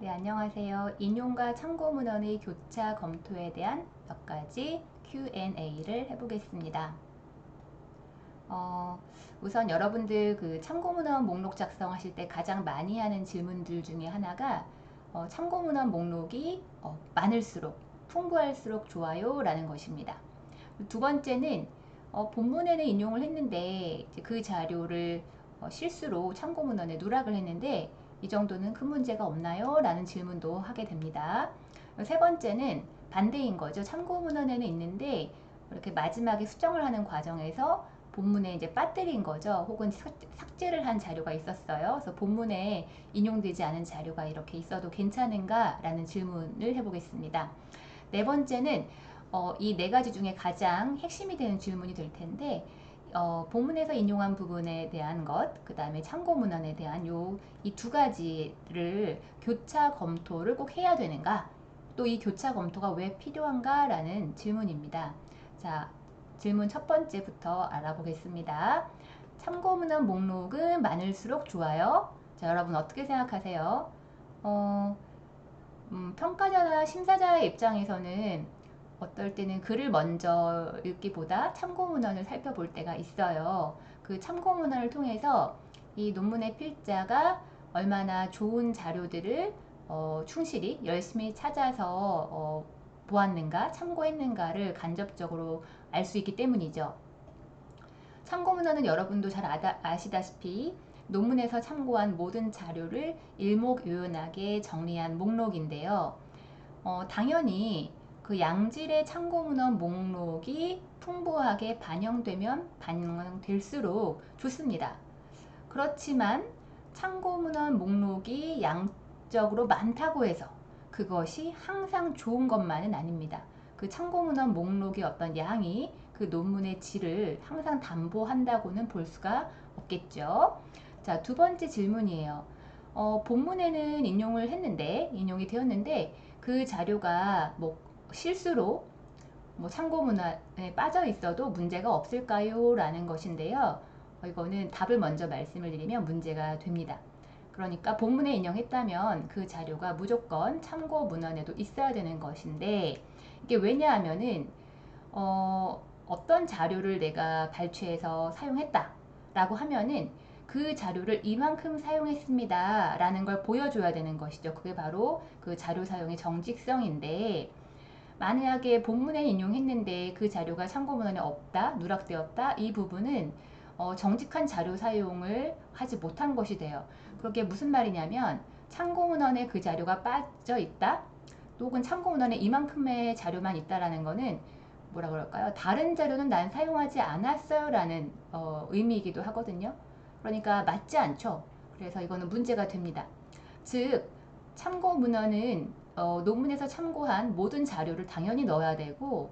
네, 안녕하세요. 인용과 참고 문헌의 교차 검토에 대한 몇 가지 Q&A를 해보겠습니다. 어, 우선 여러분들 그 참고 문헌 목록 작성하실 때 가장 많이 하는 질문들 중에 하나가 어, 참고 문헌 목록이 어, 많을수록 풍부할수록 좋아요 라는 것입니다. 두 번째는 어, 본문에는 인용을 했는데 그 자료를 어, 실수로 참고 문헌에 누락을 했는데 이 정도는 큰 문제가 없나요? 라는 질문도 하게 됩니다. 세 번째는 반대인 거죠. 참고 문헌에는 있는데 이렇게 마지막에 수정을 하는 과정에서 본문에 이제 빠뜨린 거죠. 혹은 삭제를 한 자료가 있었어요. 그래서 본문에 인용되지 않은 자료가 이렇게 있어도 괜찮은가? 라는 질문을 해보겠습니다. 네 번째는 어, 이 네 가지 중에 가장 핵심이 되는 질문이 될 텐데 어, 본문에서 인용한 부분에 대한 것, 그 다음에 참고 문헌에 대한 요 이 두 가지를 교차 검토를 꼭 해야 되는가? 또 이 교차 검토가 왜 필요한가? 라는 질문입니다. 자, 질문 첫 번째부터 알아보겠습니다. 참고 문헌 목록은 많을수록 좋아요. 자, 여러분 어떻게 생각하세요? 어, 음, 평가자나 심사자의 입장에서는 어떨 때는 글을 먼저 읽기보다 참고문헌을 살펴볼 때가 있어요. 그 참고문헌을 통해서 이 논문의 필자가 얼마나 좋은 자료들을 어, 충실히 열심히 찾아서 어, 보았는가, 참고했는가를 간접적으로 알 수 있기 때문이죠. 참고문헌은 여러분도 잘 아다, 아시다시피 논문에서 참고한 모든 자료를 일목요연하게 정리한 목록인데요. 어, 당연히 그 양질의 참고문헌 목록이 풍부하게 반영되면 반영될수록 좋습니다. 그렇지만 참고문헌 목록이 양적으로 많다고 해서 그것이 항상 좋은 것만은 아닙니다. 그 참고문헌 목록의 어떤 양이 그 논문의 질을 항상 담보한다고는 볼 수가 없겠죠. 자, 두 번째 질문이에요. 어, 본문에는 인용을 했는데, 인용이 되었는데, 그 자료가 뭐 실수로 뭐 참고문화에 빠져 있어도 문제가 없을까요? 라는 것인데요. 어, 이거는 답을 먼저 말씀을 드리면 문제가 됩니다. 그러니까 본문에 인용했다면 그 자료가 무조건 참고 문헌에도 있어야 되는 것인데 이게 왜냐하면은 어, 어떤 자료를 내가 발췌해서 사용했다 라고 하면은 그 자료를 이만큼 사용했습니다 라는 걸 보여줘야 되는 것이죠. 그게 바로 그 자료 사용의 정직성인데 만약에 본문에 인용했는데 그 자료가 참고문헌에 없다, 누락되었다 이 부분은 어, 정직한 자료 사용을 하지 못한 것이 돼요. 그게 무슨 말이냐면 참고문헌에 그 자료가 빠져 있다, 혹은 참고문헌에 이만큼의 자료만 있다라는 거는 뭐라 그럴까요? 다른 자료는 난 사용하지 않았어요 라는 어, 의미이기도 하거든요. 그러니까 맞지 않죠. 그래서 이거는 문제가 됩니다. 즉 참고 문헌은 어, 논문에서 참고한 모든 자료를 당연히 넣어야 되고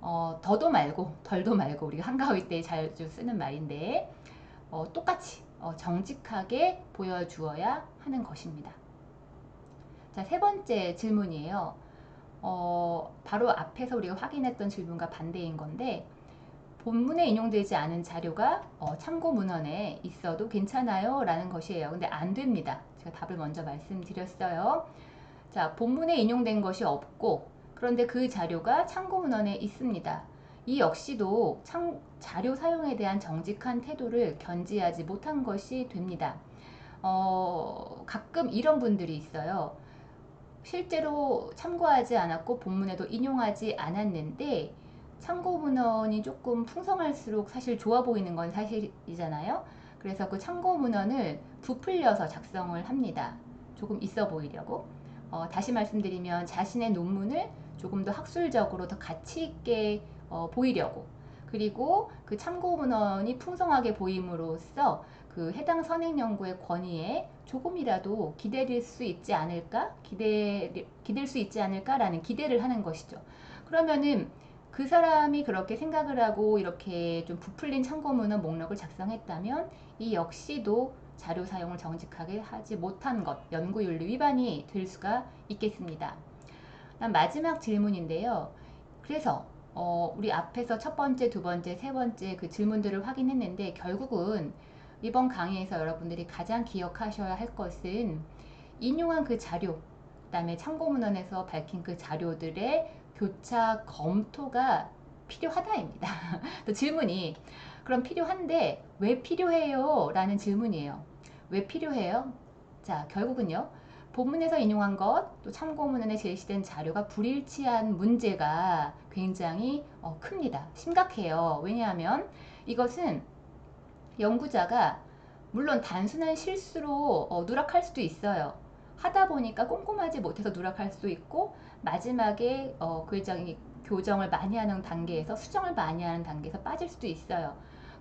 어, 더도 말고 덜도 말고 우리가 한가위 때 자주 쓰는 말인데 어, 똑같이 어, 정직하게 보여주어야 하는 것입니다. 자, 세 번째 질문이에요. 어, 바로 앞에서 우리가 확인했던 질문과 반대인 건데 본문에 인용되지 않은 자료가 어, 참고 문헌에 있어도 괜찮아요? 라는 것이에요. 근데 안 됩니다. 제가 답을 먼저 말씀드렸어요. 자, 본문에 인용된 것이 없고 그런데 그 자료가 참고 문헌에 있습니다. 이 역시도 참, 자료 사용에 대한 정직한 태도를 견지하지 못한 것이 됩니다. 어, 가끔 이런 분들이 있어요. 실제로 참고하지 않았고 본문에도 인용하지 않았는데 참고 문헌이 조금 풍성할수록 사실 좋아 보이는 건 사실이잖아요. 그래서 그 참고 문헌을 부풀려서 작성을 합니다. 조금 있어 보이려고. 어, 다시 말씀드리면 자신의 논문을 조금 더 학술적으로 더 가치 있게 어, 보이려고 그리고 그 참고 문헌이 풍성하게 보임으로써 그 해당 선행 연구의 권위에 조금이라도 기대될 수 있지 않을까 기대 기댈 수 있지 않을까라는 기대를 하는 것이죠. 그러면은 그 사람이 그렇게 생각을 하고 이렇게 좀 부풀린 참고문헌 목록을 작성했다면 이 역시도 자료 사용을 정직하게 하지 못한 것, 연구윤리 위반이 될 수가 있겠습니다. 마지막 질문인데요. 그래서 어, 우리 앞에서 첫 번째, 두 번째, 세 번째 그 질문들을 확인했는데 결국은 이번 강의에서 여러분들이 가장 기억하셔야 할 것은 인용한 그 자료, 그 다음에 참고문헌에서 밝힌 그 자료들의 교차 검토가 필요하다입니다. 또 질문이 그럼 필요한데 왜 필요해요? 라는 질문이에요. 왜 필요해요? 자, 결국은요. 본문에서 인용한 것, 또 참고문헌에 제시된 자료가 불일치한 문제가 굉장히 어, 큽니다. 심각해요. 왜냐하면 이것은 연구자가 물론 단순한 실수로 어, 누락할 수도 있어요. 하다 보니까 꼼꼼하지 못해서 누락할 수도 있고 마지막에 어, 교정이, 교정을 많이 하는 단계에서 수정을 많이 하는 단계에서 빠질 수도 있어요.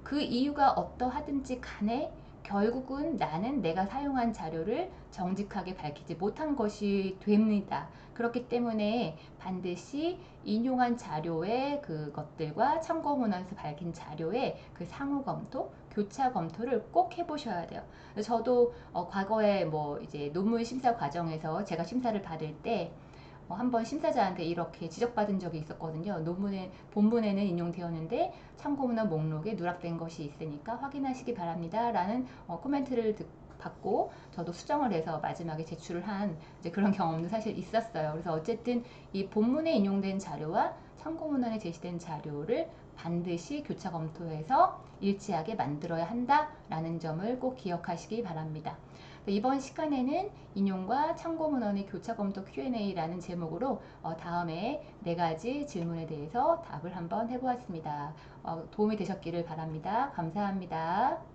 그 이유가 어떠하든지 간에 결국은 나는 내가 사용한 자료를 정직하게 밝히지 못한 것이 됩니다. 그렇기 때문에 반드시 인용한 자료의 그것들과 참고문헌에서 밝힌 자료의 그 상호 검토, 교차 검토를 꼭 해보셔야 돼요. 저도 어, 과거에 뭐 이제 논문 심사 과정에서 제가 심사를 받을 때 어, 한번 심사자한테 이렇게 지적받은 적이 있었거든요. 논문에 본문에는 인용되었는데 참고문헌 목록에 누락된 것이 있으니까 확인하시기 바랍니다 라는 어, 코멘트를 듣, 받고 저도 수정을 해서 마지막에 제출을 한 그런 경험도 사실 있었어요. 그래서 어쨌든 이 본문에 인용된 자료와 참고문헌에 제시된 자료를 반드시 교차 검토해서 일치하게 만들어야 한다라는 점을 꼭 기억하시기 바랍니다. 이번 시간에는 인용과 참고문헌의 교차 검토 Q&A라는 제목으로 어, 다음에 네 가지 질문에 대해서 답을 한번 해보았습니다. 어, 도움이 되셨기를 바랍니다. 감사합니다.